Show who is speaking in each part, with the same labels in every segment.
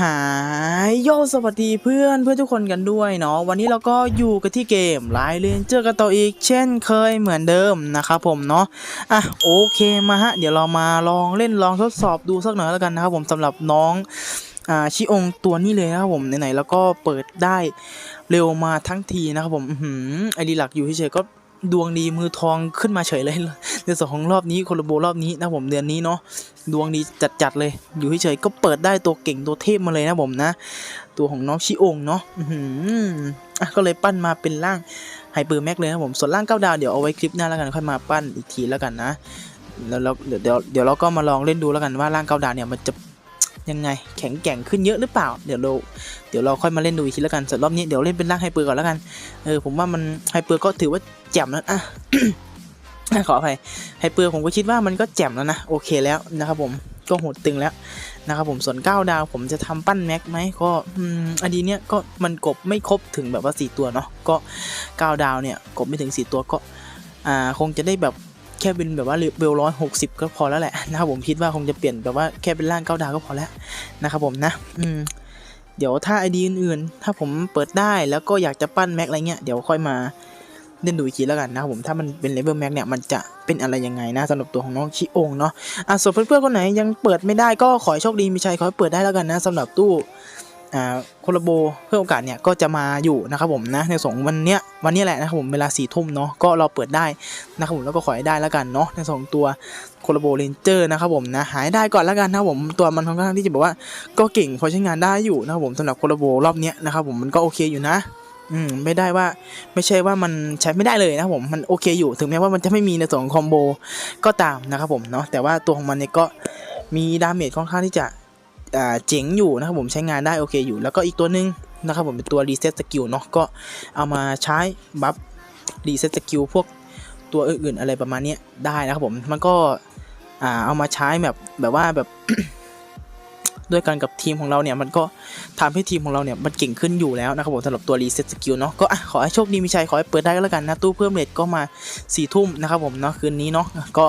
Speaker 1: หายโยสวัสดีเพื่อนเพื่อนทุกคนกันด้วยเนาะวันนี้เราก็อยู่กันที่เกมไลน์เลนเจอกันต่ออีก เช่นเคยเหมือนเดิมนะครับผมเนาะอะโอเคมาฮะ เดี๋ยวเรามาลองเล่นลองทดสอบดูสักหน่อยแล้วกันนะครับผมสำหรับน้องอ่าชิองตัวนี้เลยนะครับผมไหนๆแล้วก็เปิดได้เร็วมาทั้งทีนะครับผมหือไอดีหลักอยู่เฉยๆก็ ดวงดีมือทองขึ้นมาเฉยเลยในส่วนของรอบนี้โคลโบรอบนี้นะผมเดือนนี้เนาะดวงดีจัดๆเลย อยู่เฉยๆก็เปิดได้ตัวเก่งตัวเทพมาเลยนะผมนะ ตัวของน้องชิองเนาะอื้อหืออะก็เลยปั้นมาเป็นร่างไฮเปอร์แม็กเลยนะผมส่วนร่างเก้าดาวเดี๋ยวเอาไว้คลิปหน้าแล้วกันค่อยมาปั้นอีกทีแล้วกันนะแล้วเดี๋ยวเดี๋ยวเราก็มาลองเล่นดูแล้วกันว่าร่างเก้าดาวเนี่ยมันจะ ยังไงแข็งแกร่งขึ้นเยอะหรือเปล่า เดี๋ยวเราเดี๋ยวเราค่อยมาเล่นดูอีกทีแล้วกันส่วนรอบนี้เดี๋ยวเล่นเป็นร่างไฮเปอร์ก่อนแล้วกันเออผมว่ามันไฮเปอร์ก็ถือว่าแจ่มแล้วอะขออภัยไฮเปอร์ผมก็คิดว่ามันก็แจ่มแล้วนะโอเคแล้วนะครับผมก็โหดตึงแล้วนะครับผมส่วน 9 ดาวผมจะทำปั้นแม็กไหมก็อันนี้เนี่ยก็มันกบไม่ครบถึงแบบว่า 4 ตัวเนาะก็ 9 ดาวเนี่ยกบไม่ถึง 4 ตัวก็อ่าคงจะได้แบบ ค่เป็นแบบว่าเวลร้อยหกสิบก็พอแล้วแหละนะครับผมคิดว่าคงจะเปลี่ยนแบบว่าแค่เป็นร่าง9ดาวก็พอแล้วนะครับผมนะ อืมเดี๋ยวถ้าไอดีอื่นๆ ถ้าผมเปิดได้แล้วก็อยากจะปั้นแม็กอะไรเงี้ยเดี๋ยวค่อยมาเล่นดูอีกทีแล้วกันนะครับผมถ้ามันเป็นเลเวลแม็กเนี่ยมันจะเป็นอะไรยังไงนะสำหรับตัวของน้องชิองเนาะอะส่วนเพื่อนๆคนไหนยังเปิดไม่ได้ก็ขอให้โชคดีมีชัยขอให้เปิดได้แล้วกันนะสำหรับตู้ โคลาโบเพื่อโอกาสเนี่ยก็จะมาอยู่นะครับผมนะในสองวันเนี้ยวันนี้แหละนะครับผมเวลาสี่ทุ่มเนาะก็เราเปิดได้นะครับผมแล้วก็ขอให้ได้แล้วกันเนาะในสองตัวโคลาโบเรนเจอร์นะครับผมนะหายได้ก่อนแล้วกันนะครับผมตัวมันค่อนข้างที่จะบอกว่าก็เก่งพอใช้งานได้อยู่นะครับผมสำหรับโคลาโบรอบเนี้ยนะครับผมมันก็โอเคอยู่นะอืมไม่ได้ว่าไม่ใช่ว่ามันใช้ไม่ได้เลยนะครับผมมันโอเคอยู่ถึงแม้ว่ามันจะไม่มีในส่วนของคอมโบก็ตามนะครับผมเนาะแต่ว่าตัวของมันเนี่ยก็มีดาเมจค่อนข้างที่จะ เจ๋งอยู่นะครับผมใช้งานได้โอเคอยู่ แล้วก็อีกตัวหนึงนะครับผมเป็นตัวรีเซ็ตสกิลเนาะก็เอามาใช้บัฟรีเซ็ตสกิลพวกตัวอื่นๆอะไรประมาณนี้ได้นะครับผมมันก็เอามาใช้แบบแบบว่าแบบด้วยกันกับทีมของเราเนี่ยมันก็ทำให้ทีมของเราเนี่ยมันเก่งขึ้นอยู่แล้วนะครับผมสำหรับตัวรีเซ็ตสกิลเนาะก็ขอให้โชคดีมีชัยขอให้เปิดได้ก็แล้วกันนะตู้เพิ่มเลทก็มา4ี่ทุ่มนะครับผมเนาะคืนนี้เนาะก็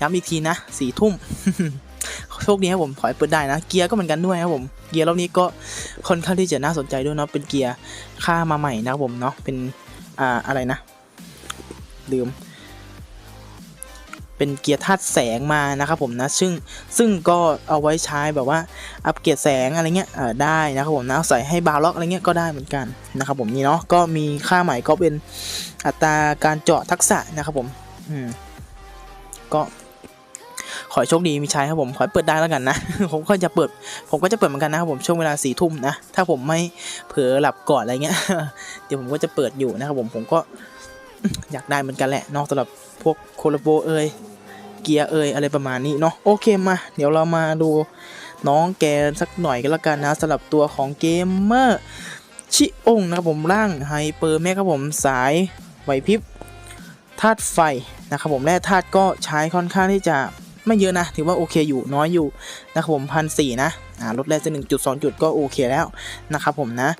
Speaker 1: ย้ำอีกทีนะ4ี่ทุ่ม โชคดีครับผมขอให้เปิดได้นะ เกียร์ก็เหมือนกันด้วยครับผม เกียร์รอบนี้ก็ค่อนข้างที่จะน่าสนใจด้วยเนาะ เป็นเกียร์ค่ามาใหม่นะครับผมเนาะ เป็นอ่าอะไรนะ ลืม เป็นเกียร์ธาตุแสงมานะครับผมนะ ซึ่งซึ่งก็เอาไว้ใช้แบบว่าอัปเกรดแสงอะไรเงี้ยเออได้นะครับผมนะใส่ให้บาร์ล็อกอะไรเงี้ยก็ได้เหมือนกันนะครับผมนี่เนาะ ก็มีค่าใหม่ก็เป็นอัตราการเจาะทักษะนะครับผม อืม ก็ ขอโชคดีมีชัยครับผมขอเปิดได้แล้วกันนะ ผมก็จะเปิด ผมก็จะเปิดเหมือนกันนะครับผมช่วงเวลาสี่ทุ่มนะ ถ้าผมไม่เผลอหลับก่อนอะไรเงี้ย เดี๋ยวผมก็จะเปิดอยู่นะครับผมผมก็อยากได้เหมือนกันแหละนอกสำหรับพวกโคลโบเอยเกียร์เอยอะไรประมาณนี้เนาะโอเคมา เดี๋ยวเรามาดูน้องแกสักหน่อยกันละกันนะสำหรับตัวของเกมเมอร์ชิองนะครับผมร่างไฮเปอร์แม่ครับผมสายไหวพริบธาตุไฟนะครับผมแร่ธาตุก็ใช้ค่อนข้างที่จะ ไม่เยอะนะ ถือว่าโอเคอยู่น้อยอยู่นะครับผมพันสี่นะอ่าลดแร่จะหนึ่งจุดสองจุดก็โอเคแล้วนะครับผมนะ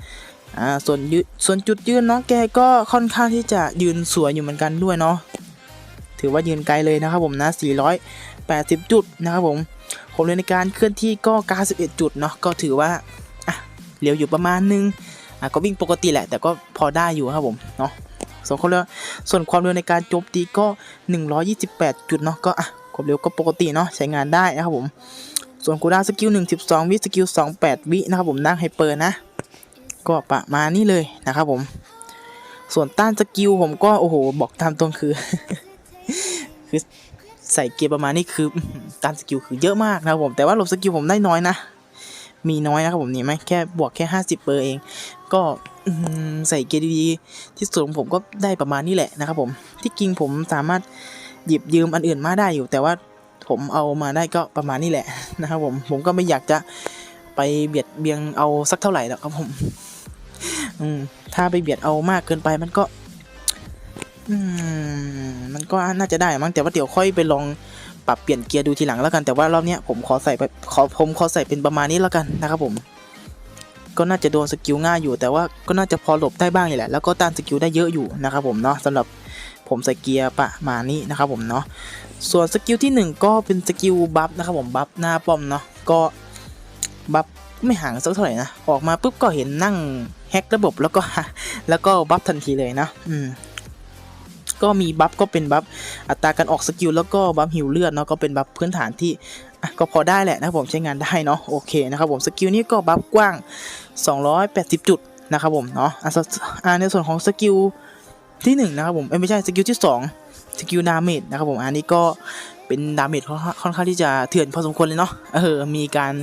Speaker 1: อ่าส่วนยืส่วนจุดยืนน้องแกก็ค่อนข้างที่จะยืนสวยอยู่เหมือนกันด้วยเนาะถือว่ายืนไกลเลยนะครับผมนะ480 จุดนะครับผมผมเลยในการเคลื่อนที่ก็91จุดเนาะก็ถือว่าอะเร็วอยู่ประมาณนึงอะก็วิ่งปกติแหละ แต่ก็พอได้อยู่ครับผมเนาะส่วนความเร็วส่วนความเร็วในการโจมตีก็ 128 จุดเนาะก็อะ ความเร็วก็ปกติเนาะใช้งานได้นะครับผม ส่วนกูดาสกิล1 12 วิสกิล28 วินะครับผมนั่งไฮเปอร์นะ ก็ประมาณนี้เลยนะครับผม ส่วนต้านสกิลผมก็โอ้โหบอกตามตรงคือ คือใส่เกียร์ประมาณนี้คือต้านสกิลคือเยอะมากนะครับผมแต่ว่าหลบสกิลผมได้น้อยนะมีน้อยนะครับผมนี่ไหมแค่บวกแค่ 50เปอร์เอง ก็ใส่เกียร์ดีๆที่สุดของผมก็ได้ประมาณนี้แหละนะครับผมที่จริงผมสามารถ หยิบยืมอันอื่นมาได้อยู่ แต่ว่าผมเอามาได้ก็ประมาณนี้แหละนะครับผมผมก็ไม่อยากจะไปเบียดเบียงเอาสักเท่าไหร่หรอกครับผมอืมถ้าไปเบียดเอามากเกินไปมันก็ อืมมันก็น่าจะได้มั้งแต่ว่าเดี๋ยวค่อยไปลองปรับเปลี่ยนเกียร์ดูทีหลังแล้วกันแต่ว่ารอบนี้ผมขอใส่ไปขอผมขอใส่เป็นประมาณนี้แล้วกันนะครับผม ก็น่าจะโดนสกิลง่ายอยู่ แต่ว่าก็น่าจะพอหลบได้บ้างนี่แหละแล้วก็ต้านสกิลได้เยอะอยู่นะครับผมเนาะสำหรับ ผมใส่เกียร์ประมาณนี้นะครับผมเนาะส่วนสกิลที่หนึ่งก็เป็นสกิลบัฟนะครับผมบัฟหน้าป้อมเนาะก็บัฟไม่ห่างสักเท่าไหร่นะออกมาปุ๊บก็เห็นนั่งแฮกระบบแล้วก็แล้วก็บัฟทันทีเลยนะอืมก็มีบัฟก็เป็นบัฟอัตราการออกสกิลแล้วก็บัฟหิวเลือดเนาะก็เป็นบัฟพื้นฐานที่ก็พอได้แหละนะผมใช้งานได้เนาะโอเคนะครับผมสกิลนี้ก็บัฟกว้าง 280 จุดนะครับผมเนาะอะสอ่าในส่วนของสกิล ที่หนึ่งนะครับผมไม่ใช่สกิลที่สองสกิลดาเมจนะครับผมอันนี้ก็เป็นดาเมจค่อนข้างที่จะเถื่อนพอสมควรเลยเนาะเออมีการ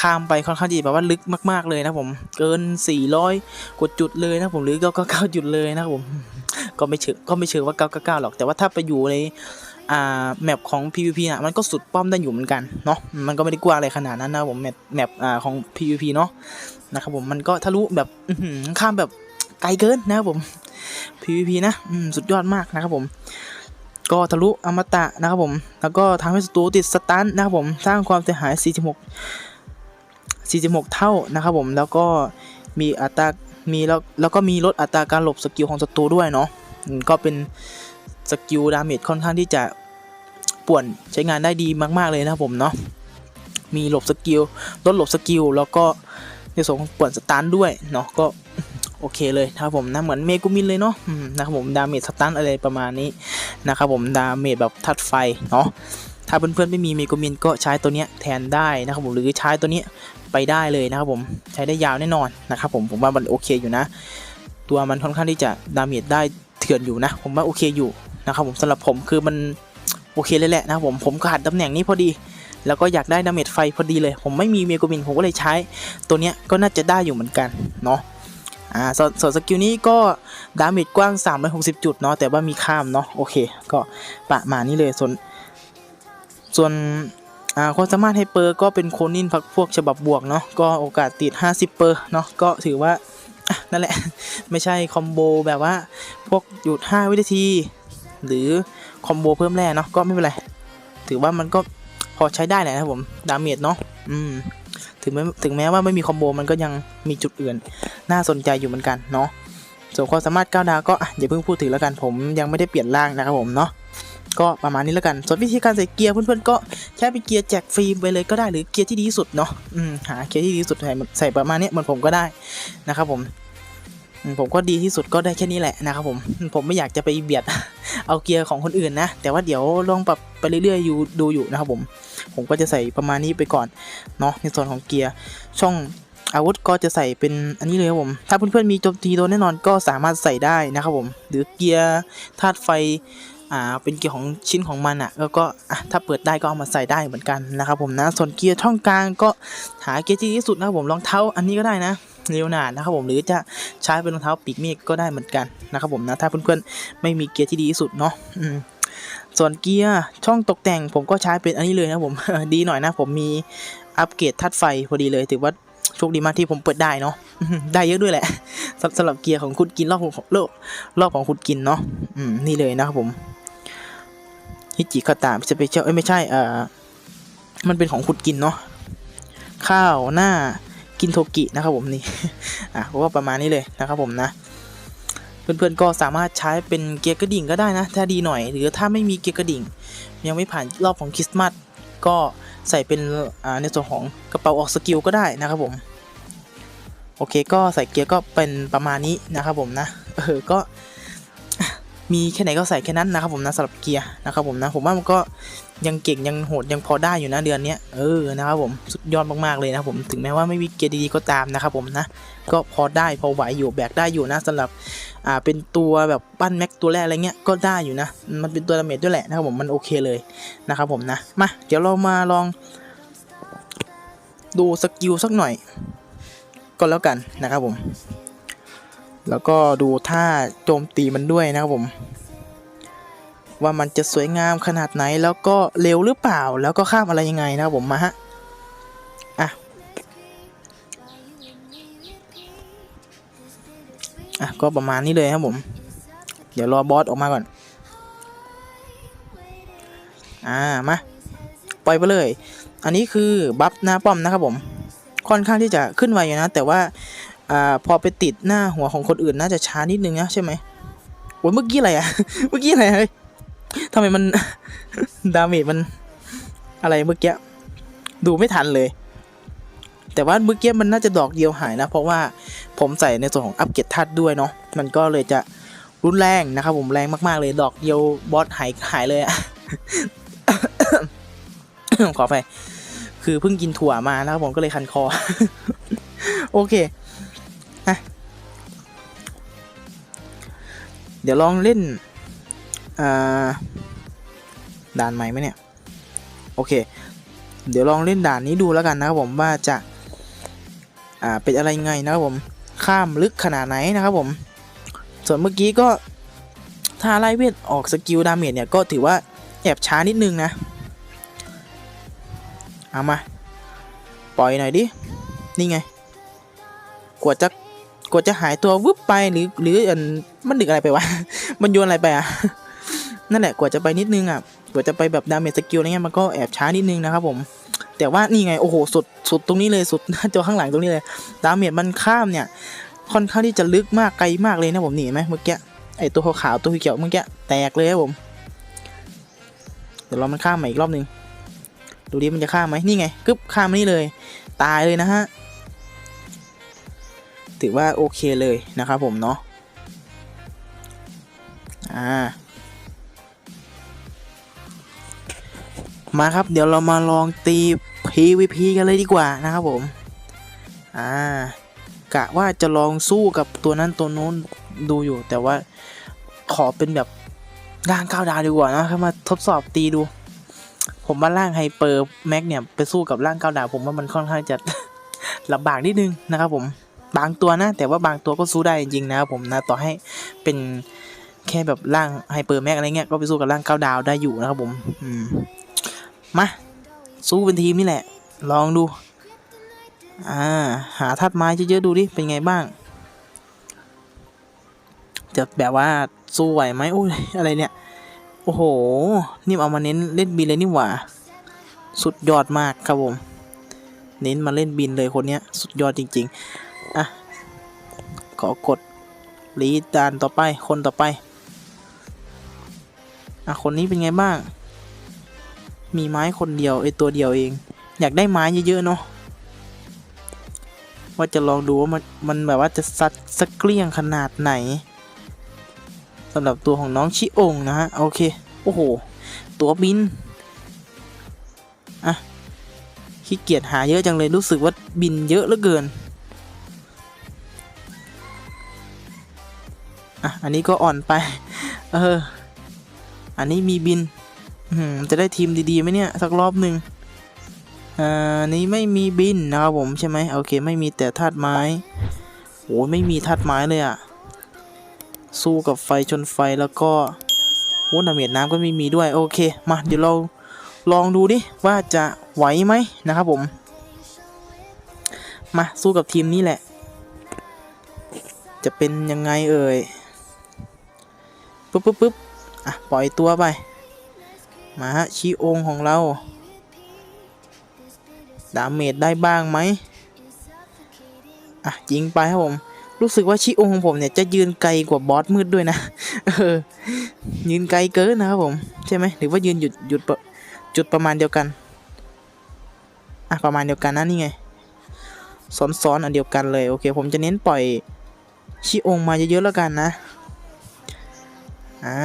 Speaker 1: ข้ามไปค่อนข้างที่แบบว่าลึกมาก ๆเลยนะผมเกิน 400กว่าจุดเลยนะผมหรือ999จุดเลยนะครับผมก็ไม่เชิงก็ไม่เชิงว่า999หรอกแต่ว่าถ้าไปอยู่ในอ่าแมปของ PVP นะมันก็สุดป้อมได้อยู่เหมือนกันเนาะมันก็ไม่ได้กว้างอะไรขนาดนั้นนะผมแมปแมปอ่าของ PVP เนาะนะครับผมมันก็ทะลุแบบข้ามแบบ ไกลเกินนะครับผม PVP นะสุดยอดมากนะครับผม ก็ทะลุอมตะนะครับผม แล้วก็ทำให้ศัตรูติดสตันนะครับผม สร้างความเสียหาย 46 46 เท่านะครับผม แล้วก็มีอัตรา มีแล้ว แล้วก็มีลดอัตราการหลบสกิลของศัตรูด้วยเนาะอืมก็เป็นสกิลดาเมจค่อนข้างที่จะป่วนใช้งานได้ดีมาก ๆ เลยนะครับผมเนาะ มีหลบสกิล ลดหลบสกิล แล้วก็ในส่วนของป่วนสตันด้วยเนาะ ก็ โอเคเลยนะครับผมนะเหมือนเมกุมินเลยเนาะนะครับผมดาเมจสตันอะไรประมาณนี้นะครับผมดาเมจแบบทัดไฟเนาะถ้าเพื่อนๆไม่มีเมกุมินก็ใช้ตัวเนี้ยแทนได้นะครับผมหรือใช้ตัวเนี้ยไปได้เลยนะครับผมใช้ได้ยาวแน่นอนนะครับผมผมว่ามันโอเคอยู่นะ ตัวมันค่อนข้างที่จะดาเมจได้เถื่อนอยู่นะ ผมว่าโอเคอยู่นะครับผมสำหรับผมคือมันโอเคเลยแหละนะครับผมผมก็หัดตำแหน่งนี้พอดีแล้วก็อยากได้ดาเมจไฟพอดีเลย ผมไม่มีเมโกมินผมก็เลยใช้ ตัวเนี้ยก็น่าจะได้อยู่เหมือนกันเนาะ อ่าส่วนส่วนสกิลนี้ก็ดาเมจกว้าง 360 จุดเนาะแต่ว่ามีข้ามเนาะโอเค ก็ประมาณนี้เลยส่วนส่วนอ่าความสามารถไฮเปอร์ก็เป็นโคนินพักพวกฉบับบวกเนาะก็โอกาสติด 50เปอร์เนาะก็ถือว่านั่นแหละ ไม่ใช่คอมโบแบบว่าพวกหยุด 5 วินาที หรือคอมโบเพิ่มแร่เนาะก็ไม่เป็นไร ถือว่ามันก็พอใช้ได้แหละนะครับผม ดาเมจเนาะอืมถึงแม้ถึงแม้ว่าไม่มีคอมโบมันก็ยังมีจุดอื่น น่าสนใจอยู่เหมือนกันเนาะส่วนความสามารถก้าวดาวก็อย่าเพิ่งพูดถึงแล้วกันผมยังไม่ได้เปลี่ยนร่างนะครับผมเนาะก็ประมาณนี้แล้วกัน ส่วนวิธีการใส่เกียร์เพื่อนๆก็ใช้เป็นเกียร์แจกฟรีไปเลยก็ได้หรือเกียร์ที่ดีสุดเนาะอืมหาเกียร์ที่ดีสุดใส่ใส่ประมาณนี้เหมือนผมก็ได้นะครับผมอืมผมก็ดีที่สุดก็ได้แค่นี้แหละนะครับผมผมไม่อยากจะไปเบียดเอาเกียร์ของคนอื่นนะ แต่ว่าเดี๋ยวลองปรับไปเรื่อยๆอยู่ดูอยู่นะครับผม ผมก็จะใส่ประมาณนี้ไปก่อนเนาะในส่วนของเกียร์ช่อง อาวุธก็จะใส่เป็นอันนี้เลยครับผม ถ้าเพื่อนๆมีโจมตีโดนแน่นอนก็สามารถใส่ได้นะครับผม หรือเกียร์ธาตุไฟอ่าเป็นเกียร์ของชิ้นของมันอะแล้วก็อะถ้าเปิดได้ก็เอามาใส่ได้เหมือนกันนะครับผมนะส่วนเกียร์ช่องกลางก็หาเกียร์ที่ดีที่สุดนะครับผมรองเท้าอันนี้ก็ได้นะเรียวนาดนะครับผมหรือจะใช้เป็นรองเท้าปีกเมฆก็ได้เหมือนกันนะครับผมนะถ้าเพื่อนๆไม่มีเกียร์ที่ดีที่สุดเนาะส่วนเกียร์ช่องตกแต่งผมก็ใช้เป็นอันนี้เลยนะผมดีหน่อยนะผมมีอัปเกรดธาตุไฟพอดีเลยถือว่า โชคดีมากที่ผมเปิดได้เนาะได้เยอะด้วยแหละสำหรับเกียร์ของคุณกินรอบของรอบรอบของคุณกินเนาะอืมนี่เลยนะครับผมฮิจิคาตะสเปเชียลเอ้ยไม่ใช่เอ่อมันเป็นของขุดกินเนาะข้าวหน้ากินโทกินะครับผมนี่อะก็ประมาณนี้เลยนะครับผมนะเพื่อนๆก็สามารถใช้เป็นเกียร์กระดิ่งก็ได้นะ ถ้าดีหน่อย หรือถ้าไม่มีเกียร์กระดิ่ง ยังไม่ผ่านรอบของคริสต์มาสก็ ใส่เป็นในส่วนของกระเป๋าออกสกิลก็ได้นะครับผมโอเคก็ใส่เกียร์ก็เป็นประมาณนี้นะครับผมนะเออก็มีแค่ไหนก็ใส่แค่นั้นนะครับผมนะสำหรับเกียร์นะครับผมนะผมว่ามันก็ ยังเก่งยังโหดยังพอได้อยู่นะเดือนนี้เออนะครับผมสุดยอดมากๆเลยนะผมถึงแม้ว่าไม่มีเกียร์ดีๆก็ตามนะครับผมนะก็พอได้พอไหวอยู่แบกได้อยู่นะสำหรับอ่าเป็นตัวแบบปั้นแม็กตัวแรกอะไรเงี้ยก็ได้อยู่นะ มันเป็นตัวดาเมจด้วยแหละนะครับผมมันโอเคเลยนะครับผมนะมาเดี๋ยวเรามาลอง ดูสกิลสักหน่อยก็แล้วกันนะครับผม แล้วก็ดูท่าโจมตีมันด้วยนะครับผม ว่ามันจะสวยงามขนาดไหนแล้วก็เร็วหรือเปล่า แล้วก็ข้ามอะไรยังไงนะผมมาฮะอะอะก็ประมาณนี้เลยครับผม เดี๋ยวรอบอสออกมาก่อน อ่ามาปล่อยไปเลย อันนี้คือบัฟหน้าป้อมนะครับผม ค่อนข้างที่จะขึ้นไวอยู่นะ แต่ว่าอ่าพอไปติดหน้าหัวของคนอื่นน่าจะช้านิดนึงนะใช่ไหมโอ้ยเมื่อกี้อะไรอะเมื่อกี้อะไรเฮ้ย ทำไมมัน ดาเมจมันอะไรเมื่อกี้ดูไม่ทันเลย แต่ว่าเมื่อกี้มันน่าจะดอกเดียวหายนะ เพราะว่าผมใส่ในส่วนของอัปเกรดธาตุด้วยเนาะมันก็เลยจะรุนแรงนะครับผมแรงมากๆเลยดอกเดียวบอสหายหายเลยอะขอไปคือเพิ่งกินถั่วมานะครับผมก็เลยคันคอ โอเคเดี๋ยวลองเล่น ด่านใหม่ไหมเนี่ย โอเค เดี๋ยวลองเล่นด่านนี้ดูแล้วกันนะครับผมว่าจะอ่าเป็นอะไรไงนะครับผมข้ามลึกขนาดไหนนะครับผม ส่วนเมื่อกี้ก็ถ้าไล่เวทออกสกิลดาเมจเนี่ยก็ถือว่าแอบช้านิดนึงนะ เอามา ปล่อยหน่อยดิ นี่ไง กว่าจะกว่าจะหายตัววึบไปหรือหรืออันมันดึกอะไรไปวะ มันโยนอะไรไปอะ นั่นแหละกว่าจะไปนิดนึงอะกว่าจะไปแบบดาเมจสกิลอะไรเงี้ยมันก็แอบช้านิดนึงนะครับผม แต่ว่านี่ไงโอ้โหสุดสุดตรงนี้เลยสุดหน้าจอข้างหลังตรงนี้เลยดาเมจมันข้ามเนี่ยค่อนข้างที่จะลึกมากไกลมากเลยนะผมนี่เห็นไหมเมื่อกี้ไอตัวขาวตัวเขียวเมื่อกี้แตกเลยครับผมเดี๋ยวเรามันข้ามมาอีกรอบนึงดูดิมันจะข้ามไหมนี่ไงกึบข้ามนี่เลย ตายเลยนะฮะถือว่าโอเคเลยนะครับผมเนาะอ่า มาครับ เดี๋ยวเรามาลองตี PVP กันเลยดีกว่านะครับผม อ่ากะว่าจะลองสู้กับตัวนั้นตัวนู้นดูอยู่ แต่ว่าขอเป็นแบบร่างก้าวดาวดีกว่านะครับมาทดสอบตีดู ผมว่าร่างไฮเปอร์แม็กเนี่ยไปสู้กับร่างก้าวดาวผมว่ามันค่อนข้างจะลำบากนิดนึงนะครับผมบางตัวนะ แต่ว่าบางตัวก็สู้ได้จริงๆนะครับผมนะต่อให้เป็นแค่แบบร่างไฮเปอร์แม็กอะไรเงี้ยก็ไปสู้กับร่างก้าวดาวได้อยู่นะครับผม อืม มา สู้เป็นทีมนี่แหละ ลองดู อ่า หาธาตุไม้เยอะๆดูดิ เป็นไงบ้าง จะแบบว่าสู้ไหวไหมโอ้ยอะไรเนี่ย โอ้โห นี่เอามาเน้นเล่นบินเลยนี่หว่า สุดยอดมากครับผม เน้นมาเล่นบินเลยคนเนี้ย สุดยอดจริง ๆ อะ ขอกดรีดานต่อไป คนต่อไป อะ คนนี้เป็นไงบ้าง มีไม้คนเดียวไอตัวเดียวเอง อยากได้ไม้เยอะๆเนาะว่าจะลองดูว่ามันมันแบบว่าจะซัดสักเกลี้ยงขนาดไหนสำหรับตัวของน้องชิองนะฮะโอเคโอ้โห ตัวบินอะขี้เกียจหาเยอะจังเลยรู้สึกว่าบินเยอะเหลือเกินอะอันนี้ก็อ่อนไป เออ อันนี้มีบิน จะได้ทีมดีๆไหมเนี่ย สักรอบหนึ่งอ่านี้ไม่มีบินนะครับผมใช่ไหมโอเค ไม่มีแต่ธาตุไม้โอ้ไม่มีธาตุไม้เลยอะสู้กับไฟชนไฟแล้วก็โอ้ดาเมจน้ำก็ไม่มีด้วยโอเค มาเดี๋ยวเราลองดูดิว่าจะไหวไหมนะครับผม มาสู้กับทีมนี้แหละ จะเป็นยังไงเอ่ยปุ๊บปุ๊บปุ๊บอะปล่อยตัวไป มาฮะชีองของเรา ดาเมจได้บ้างไหมอะยิงไปครับผม รู้สึกว่าชิองของผมเนี่ยจะยืนไกลกว่าบอสมืดด้วยนะเออยืนไกลเกินนะครับผม ใช่ไหมหรือว่ายืนหยุดหยุดจุดประมาณเดียวกันอะประมาณเดียวกันนะนี่ไงซ้อนๆอันเดียวกันเลยโอเค ผมจะเน้นปล่อยชิองมาเยอะๆแล้วกันนะ อ่า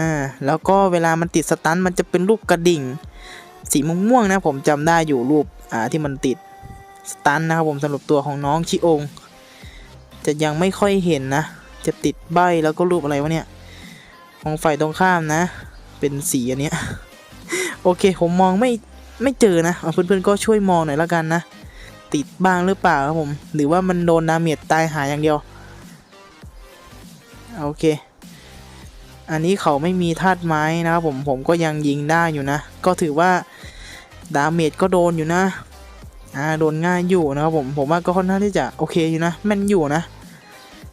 Speaker 1: แล้วก็เวลามันติดสตันมันจะเป็นรูปกระดิ่ง สีม่วงๆนะผมจำได้อยู่รูปอ่าที่มันติดสตันนะครับผมสำหรับตัวของน้องชิอง จะยังไม่ค่อยเห็นนะ จะติดใบแล้วก็รูปอะไรวะเนี่ย ของฝ่ายตรงข้ามนะ เป็นสีอันเนี้ยโอเคผมมองไม่ไม่เจอนะเอาเพื่อนๆก็ช่วยมองหน่อยละกันนะ ติดบ้างหรือเปล่าครับผม หรือว่ามันโดนดาเมจตายหายอย่างเดียว โอเค อันนี้เขาไม่มีธาตุไม้นะครับผมผมก็ยังยิงได้อยู่นะ ก็ถือว่าดาเมจก็โดนอยู่นะอ่าโดนง่ายอยู่นะครับผมผมว่าก็ค่อนข้างที่จะโอเคอยู่นะแม่นอยู่นะ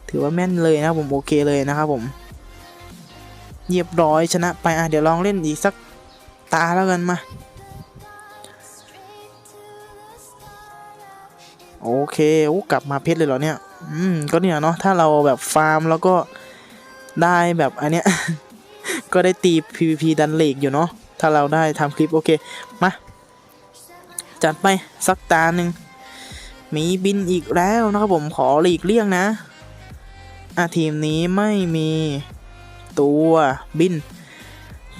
Speaker 1: ถือว่าแม่นเลยนะผมโอเคเลยนะครับผมเรียบร้อยชนะไปอะเดี๋ยวลองเล่นอีกสักตาแล้วกันมาโอเคโอ้กลับมาเพชรเลยเหรอเนี่ย อืม ก็เนี่ยเนาะ ถ้าเราแบบฟาร์มแล้วก็ ได้แบบอันเนี้ย ก็ได้ตี PVP ดันเลกอยู่เนาะ ถ้าเราได้ทำคลิปโอเค มา จัดไปสักตาหนึ่งมีบินอีกแล้วนะครับผมขอหลีกเลี่ยงนะอะทีมนี้ไม่มีตัวบิน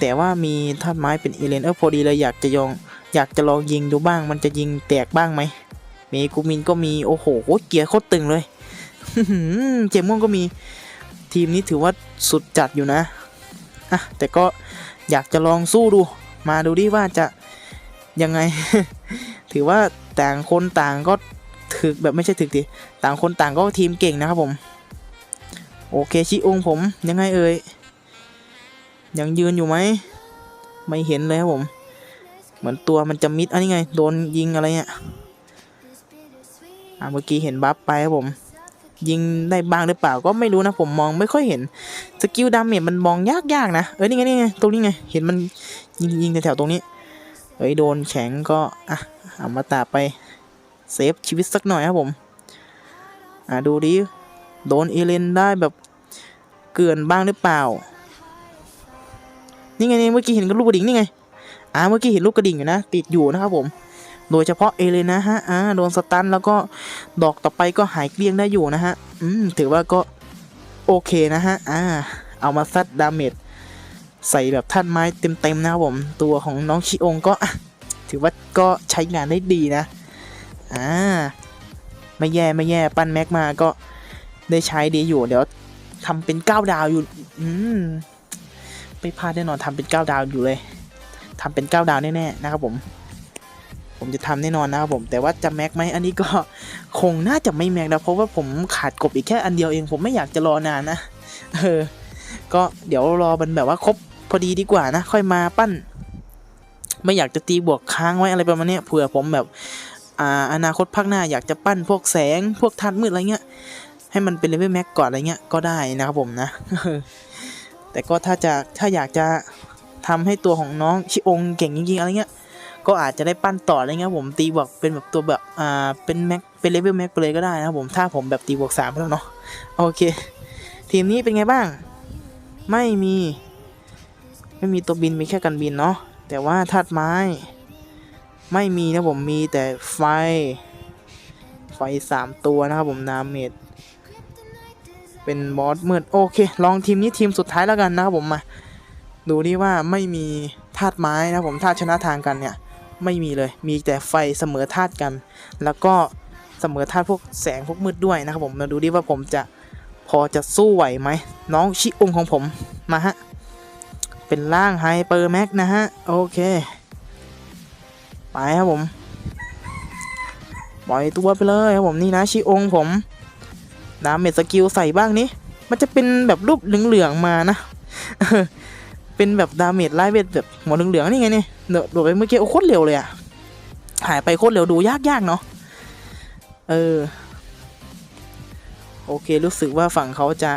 Speaker 1: แต่ว่ามีธาตุไม้เป็นเอเลนเออพอดีเลยอยากจะยองอยากจะลองยิงดูบ้าง มันจะยิงแตกบ้างไหมมีกูมินก็มีโอ้โหเกียร์โคตรตึงเลยเจมม่วงก็มี ทีมนี้ถือว่าสุดจัดอยู่นะอะแต่ก็อยากจะลองสู้ดู มาดูดิว่าจะยังไง ถือว่าต่างคนต่างก็ถึกแบบไม่ใช่ถึกดิต่างคนต่างก็ทีมเก่งนะครับผม โอเคชิองผมยังไงเอ่ยยังยืนอยู่ไหมไม่เห็นเลยครับผม เหมือนตัวมันจะมิดอันนี้ไงโดนยิงอะไรเนี่ยอ่าเมื่อกี้เห็นบัฟไปครับผม ยิงได้บ้างหรือเปล่าก็ไม่รู้นะผมมองไม่ค่อยเห็นสกิลดาเมจมันมองยากๆนะเอ้ยนี่ไงนี่ไงตรงนี้ไงเห็นมันยิงยิงแถวๆตรงนี้เอ้ยโดนแข็งก็อะเอามาตาไปเซฟชีวิตสักหน่อยครับผมอะดูดิโดนเอเลนได้แบบเกินบ้างหรือเปล่า นี่ไงนี่เมื่อกี้เห็นลูกกระดิ่งนี่ไงอ่าเมื่อกี้เห็นลูกกระดิ่งอยู่นะติดอยู่นะครับผม โดยเฉพาะเอเลนนะฮะอ่าโดนสตันแล้วก็ดอกต่อไปก็หายเกลี้ยงได้อยู่นะฮะอืมถือว่าก็โอเคนะฮะอ่าเอามาซัดดาเมจใส่แบบท่านไม้เต็มๆนะครับผมตัวของน้องชิองก็ถือว่าก็ใช้งานได้ดีนะอ่าไม่แย่ไม่แย่ปั้นแม็กมาก็ได้ใช้ดีอยู่เดี๋ยวทำเป็นเก้าดาวอยู่อืมไม่พลาดแน่นอนทำเป็นเก้าดาวอยู่เลยทำเป็นเก้าดาวแน่ๆนะครับผม ผมจะทำแน่นอนนะครับผมแต่ว่าจะแม็กไหมอันนี้ก็คงน่าจะไม่แม็กนะเพราะว่าผมขาดกบอีกแค่อันเดียวเอง ผมไม่อยากจะรอนานนะเออก็เดี๋ยวรอมันแบบว่าครบพอดีดีกว่านะ ค่อยมาปั้น ไม่อยากจะตีบวกค้างไว้อะไรประมาณนี้เผื่อผมแบบอ่าอนาคตพักหน้าอยากจะปั้นพวกแสงพวกธาตุมืดอะไรเงี้ยให้มันเป็นเลเวลแม็กก่อนอะไรเงี้ยก็ได้นะครับผมนะแต่ก็ถ้าจะถ้าอยากจะทำให้ตัวของน้องชิองเก่งจริงๆอะไรเงี้ย ก็อาจจะได้ปั้นต่ออะไรเงี้ยผมตีบวกเป็นแบบตัวแบบอ่าเป็นแม็กเป็นเลเวลแม็กไปเลยก็ได้นะครับผมถ้าผมแบบตีบวกสามแล้วเนาะโอเค ทีมนี้เป็นไงบ้าง ไม่มี ไม่มีตัวบินมีแค่กันบินเนาะแต่ว่าธาตุไม้ ไม่มีนะผมมีแต่ไฟ ไฟสามตัวนะครับผมนาเมดเป็นบอสมืดโอเค ลองทีมนี้ทีมสุดท้ายแล้วกันนะครับผมมาดูดิว่าไม่มีธาตุไม้นะผมธาชนะทางกันเนี่ย ไม่มีเลย มีแต่ไฟเสมอธาตุกัน แล้วก็เสมอธาตุพวกแสงพวกมืดด้วยนะครับผมมาดูดิว่าผมจะพอจะสู้ไหวไหมน้องชิองของผมมาฮะ เป็นร่างไฮเปอร์แม็กนะฮะ โอเค ไปครับผมปล่อยตัวไปเลยครับผมนี่นะชิองผมดาเมจสกิลใส่บ้างนี้มันจะเป็นแบบรูปเหลืองๆมานะ เป็นแบบดาเมจไล่เวทแบบหัวเหลืองๆนี่ไงเนี่ยเดยวโดดไปเมื่อกี้โอ้โคตรเร็วเลยอะหายไปโคตรเร็วดูยากๆเนาะเออ โอเครู้สึกว่าฝั่งเขาจะ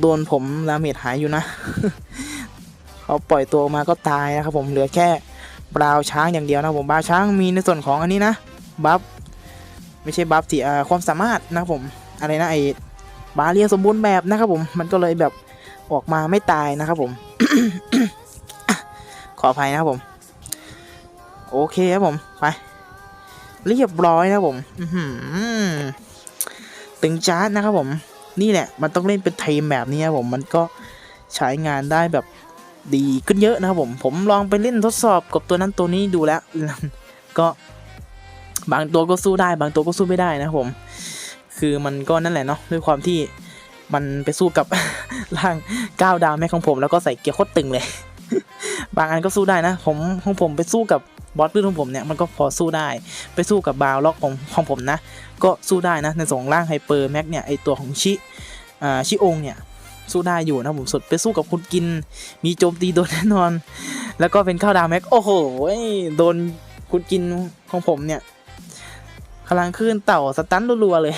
Speaker 1: โดนผมดาเมจหายอยู่นะ เขาปล่อยตัวออกมาก็ตายนะครับผมเหลือแค่บราวช้างอย่างเดียวนะผมบราวช้างมีในส่วนของอันนี้นะบัฟไม่ใช่บัฟที่อ่าความสามารถนะครับผมอะไรนะไอ้บาเรียสมบูรณ์แบบนะครับผมมันก็เลยแบบออกมาไม่ตายนะครับผม ขออภัยนะครับผม โอเคครับผม ไป เรียบร้อยนะผมตึงจ้าดนะครับผม นี่แหละ มันต้องเล่นเป็นทีมแบบนี้ครับผม มันก็ใช้งานได้แบบดีขึ้นเยอะนะครับผม ผมลองไปเล่นทดสอบกับตัวนั้นตัวนี้ดูแล้ว ก็บางตัวก็สู้ได้ บางตัวก็สู้ไม่ได้นะครับผม คือมันก็นั่นแหละเนาะด้วยความที่ มันไปสู้กับร่างก้าวดาวแม่ของผมแล้วก็ใส่เกียร์โคตรตึงเลย บางอันก็สู้ได้นะ ผมของผมไปสู้กับบอสพื้นของผมเนี่ยมันก็พอสู้ได้ ไปสู้กับบาวล็อกของของผมนะ ก็สู้ได้นะในสองร่างไฮเปอร์แม็กเนี่ยไอตัวของชิอ่าชิองเนี่ยสู้ได้อยู่นะผมสุดไปสู้กับคุณกิน มีโจมตีโดนแน่นอน แล้วก็เป็นข้าวดาวแม็กโอ้โหโดนคุณกินของผมเนี่ยพลังคลื่นเต่าสตันรัวๆเลย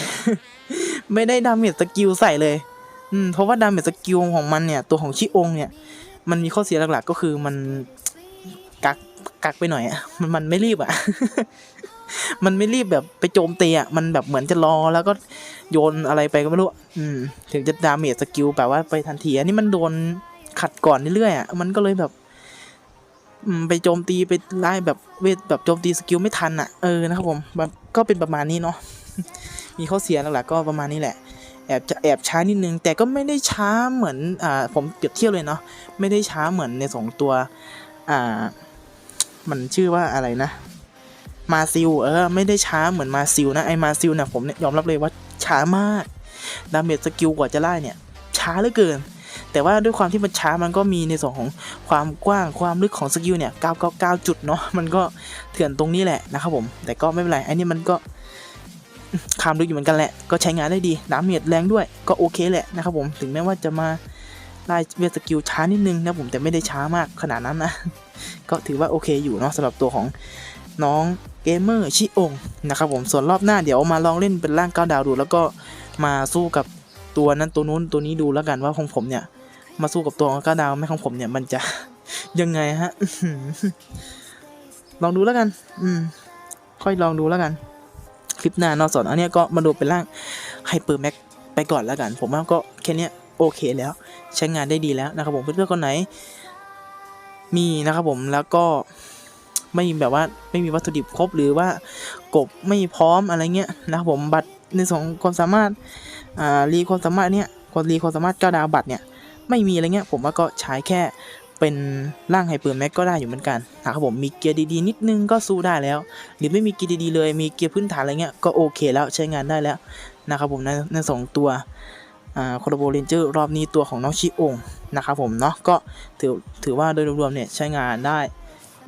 Speaker 1: ไม่ได้ดาเมจสกิลใส่เลย อืมเพราะว่าดาเมจสกิลของมันเนี่ย ตัวของชิองเนี่ย มันมีข้อเสียหลักๆก็คือมันกักกักไปหน่อยอะมันมันไม่รีบอะมันไม่รีบแบบไปโจมตีอะมันแบบเหมือนจะรอแล้วก็โยนอะไรไปก็ไม่รู้ อืม ถึงจะดาเมจสกิลแบบว่าไปทันทีอันนี้มันโดนขัดก่อนเรื่อยๆอะมันก็เลยแบบอืมไปโจมตีไปไล่แบบเวทแบบโจมตีสกิลไม่ทันอะเออนะครับผมแบบก็เป็นประมาณนี้เนาะ มีข้อเสียหลักๆก็ประมาณนี้แหละแอบจะแอบช้านิดนึง แต่ก็ไม่ได้ช้าเหมือนอ่าผมเปรียบเทียบเลยเนาะไม่ได้ช้าเหมือนในสองตัวอ่ามันชื่อว่าอะไรนะมาซิลเออไม่ได้ช้าเหมือนมาซิลนะไอมาซิลเนี่ยผมยยอมรับเลยว่าช้ามากดาเมจสกิลกว่าจะไล่เนี่ย ช้าเหลือเกิน แต่ว่าด้วยความที่มันช้ามันก็มีในส่วนของความกว้างความลึกของสกิลเนี่ย 999 จุดเนาะมันก็เถื่อนตรงนี้แหละนะครับผม แต่ก็ไม่เป็นไรไอ้นี่มันก็ คามลึกอยู่เหมือนกันแหละ ก็ใช้งานได้ดีดาเมจแรงด้วยก็โอเคแหละนะครับผมถึงแม้ว่าจะมาไล่เวทสกิลช้านิดนึงนะผมแต่ไม่ได้ช้ามากขนาดนั้นนะ ก็ถือว่าโอเคอยู่เนาะสำหรับตัวของน้องเกมเมอร์ชิองนะครับผมส่วนรอบหน้าเดี๋ยวมาลองเล่นเป็นร่างก้าวดาวดู แล้วก็มาสู้กับตัวนั้นตัวนู้นตัวนี้ดูแล้วกันว่าของผมเนี่ย มาสู้กับตัวของก้าวดาวไม่ของผมเนี่ยมันจะยังไงฮะลองดูแล้วกัน อืม ค่อยลองดูแล้วกัน คลิปหน้านอกสอนอันเนี้ยก็มาดูเป็นร่างไฮเปอร์แม็กไปก่อนแล้วกัน ผมว่าก็แค่เนี้ยโอเคแล้วใช้งานได้ดีแล้วนะครับผมเพื่อนๆคนไหน มีนะครับผมแล้วก็ไม่แบบว่าไม่มีวัตถุดิบครบหรือว่ากบไม่พร้อมอะไรเงี้ยนะครับผมบัตรในสองความสามารถอ่ารีความสามารถเนี้ยความรีความสามารถเก้าดาวบัตรเนี่ยไม่มีอะไรเงี้ยผมว่าก็ใช้แค่ เป็นร่างไฮเปอร์แม็กก็ได้อยู่เหมือนกันนะครับผมมีเกียร์ดีๆนิดนึงก็สู้ได้แล้ว หรือไม่มีเกียร์ดีๆเลยมีเกียร์พื้นฐานอะไรเงี้ยก็โอเคแล้วใช้งานได้แล้วนะครับผมในในสองตัวคอร์โบเรนเจอร์รอบนี้ตัวของน้องชิองนะครับผมเนาะก็ถือถือว่าโดยรวมๆเนี่ยใช้งานได้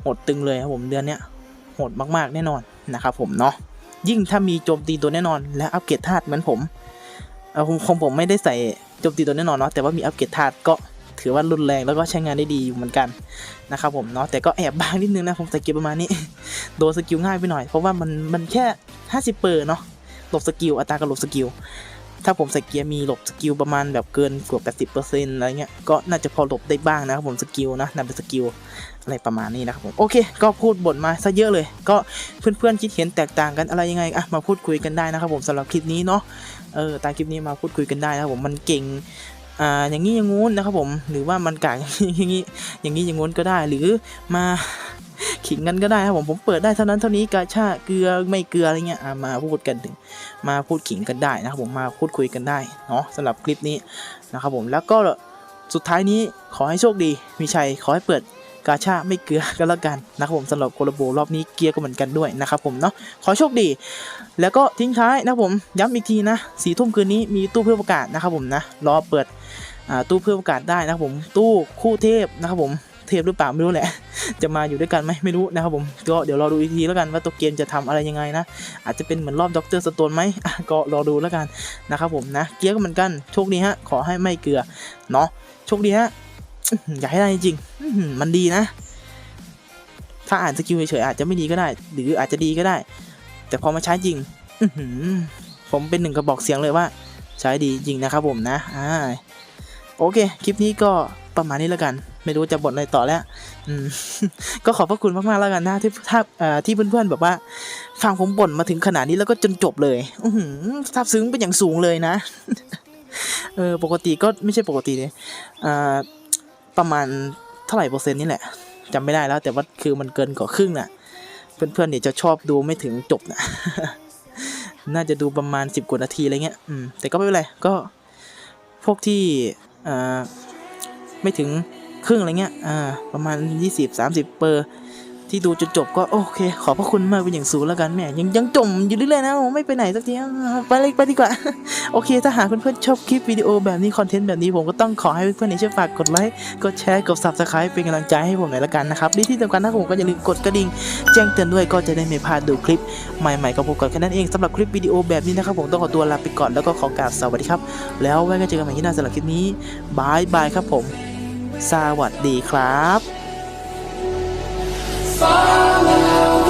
Speaker 1: หมดตึงเลยครับผมเดือนเนี้ยโหดมากๆแน่นอนนะครับผมเนาะยิ่งถ้ามีโจมตีตัวแน่นอน และอัปเกรดธาตุเหมือนผมเออคงคงผมไม่ได้ใส่โจมตีตัวแน่นอนเนาะแต่ว่ามีอัปเกรดธาตุก็ ถือว่ารุนแรงแล้วก็ใช้งานได้ดีอยู่เหมือนกันนะครับผมเนาะแต่ก็แอบบางนิดนึงนะผมใส่เกียร์ประมาณนี้ โดนสกิลง่ายไปหน่อย เพราะว่ามันมันแค่ 50เปอร์เนาะหลบสกิลอัตราการหลบสกิลถ้าผมใส่เกียร์มีหลบสกิลประมาณแบบเกินกว่า80%อะไรเงี้ยก็น่าจะพอหลบได้บ้างนะครับผมสกิลนะนำเป็นสกิลอะไรประมาณนี้นะครับผมโอเค ก็พูดบ่นมาซะเยอะเลย ก็เพื่อนๆคิดเห็นแตกต่างกันอะไรยังไงอะมาพูดคุยกันได้นะครับผมสำหรับคลิปนี้เนาะเออตามคลิปนี้มาพูดคุยกันได้นะครับผมมันเก่ง อ่าอย่างนี้อย่างงู้นนะครับผมหรือว่ามันกากอย่างนี้อย่างนี้อย่างงู้นก็ได้หรือมาขิงกันก็ได้ครับผมผมเปิดได้เท่านั้นเท่านี้กาชาเกลือไม่เกลืออะไรเงี้ยอะมาพูดกันถึงมาพูดขิงกันได้นะครับผมมาพูดคุยกันได้เนาะสำหรับคลิปนี้นะครับผมแล้วก็สุดท้ายนี้ขอให้โชคดีมีชัยขอให้เปิด กาชาไม่เกลือก็แล้วกันนะครับผมสำหรับโคลโบรอบนี้เกียร์ก็เหมือนกันด้วยนะครับผมเนาะขอโชคดี แล้วก็ทิ้งท้ายนะครับผมย้ำอีกทีนะสี่ทุ่มคืนนี้มีตู้เพื่อประกาศนะครับผมนะรอเปิดตู้เพื่อประกาศได้นะครับผมตู้คู่เทพนะครับผมเทพหรือเปล่าไม่รู้แหละ จะมาอยู่ด้วยกันไหมไม่รู้นะครับผมก็เดี๋ยวรอดูอีกทีแล้วกันว่าตัวเกมจะทำอะไรยังไงนะ อาจจะเป็นเหมือนรอบด็อกเตอร์สโตนไหมอะก็รอดูแล้วกันนะครับผมนะ เกียร์ก็เหมือนกันโชคดีฮะขอให้ไม่เกลือเนาะโชคดีฮะ อยากให้ได้จริงมันดีนะ ถ้าอ่านสกิลเฉยๆอาจจะไม่ดีก็ได้ หรืออาจจะดีก็ได้ แต่พอมาใช้จริงผมเป็นหนึ่งกระบอกเสียงเลยว่า ใช้ดีจริงนะครับผมนะอ่าโอเค คลิปนี้ก็ประมาณนี้แล้วกัน ไม่รู้จะบ่นอะไรต่อแล้วก็ขอบพระคุณมากๆแล้วกันนะ ที่ถ้าที่เพื่อนๆแบบว่า ฟังผมบ่นมาถึงขนาดนี้แล้วก็จนจบเลยอืซาบซึ้งเป็นอย่างสูงเลยนะเออปกติก็ไม่ใช่ปกติเลยอ่า ประมาณเท่าไหร่เปอร์เซ็นต์นี่แหละจำไม่ได้แล้ว แต่ว่าคือมันเกินกว่าครึ่งน่ะ เพื่อนๆเนี่ยจะชอบดูไม่ถึงจบนะน่าจะดูประมาณสิบกว่านาทีอะไรเงี้ยอืมแต่ก็ไม่เป็นไร ก็พวกที่อ่าไม่ถึงครึ่งอะไรเงี้ยอ่าประมาณยี่สิบสามสิบเปอร์ ที่ดูจนจบก็โอเค ขอบพระคุณมากเป็นอย่างสูงแล้วกันแม่ยังยังจมอยู่เรื่อยๆนะไม่ไปไหนสักทีไปเลยไปดีกว่า โอเค ถ้าหากเพื่อนๆชอบคลิปวิดีโอแบบนี้คอนเทนต์แบบนี้ผมก็ต้องขอให้เพื่อนๆช่วยฝากกดไลค์กดแชร์กด subscribe เป็นกำลังใจให้ผมหน่อยละกันนะครับและที่สำคัญนะผมก็อย่าลืมกดกระดิ่งแจ้งเตือนด้วยก็จะได้ไม่พลาดดูคลิปใหม่ๆกับผมก่อนแค่นั้นเองสำหรับคลิปวิดีโอแบบนี้นะครับผมต้องขอตัวลาไปก่อนแล้วก็ขอกราบสวัสดีครับ แล้วไว้กันเจอกันใหม่ที่หน้าสำหรับคลิปนี้บายบายครับผม สวัสดีครับ
Speaker 2: Follow.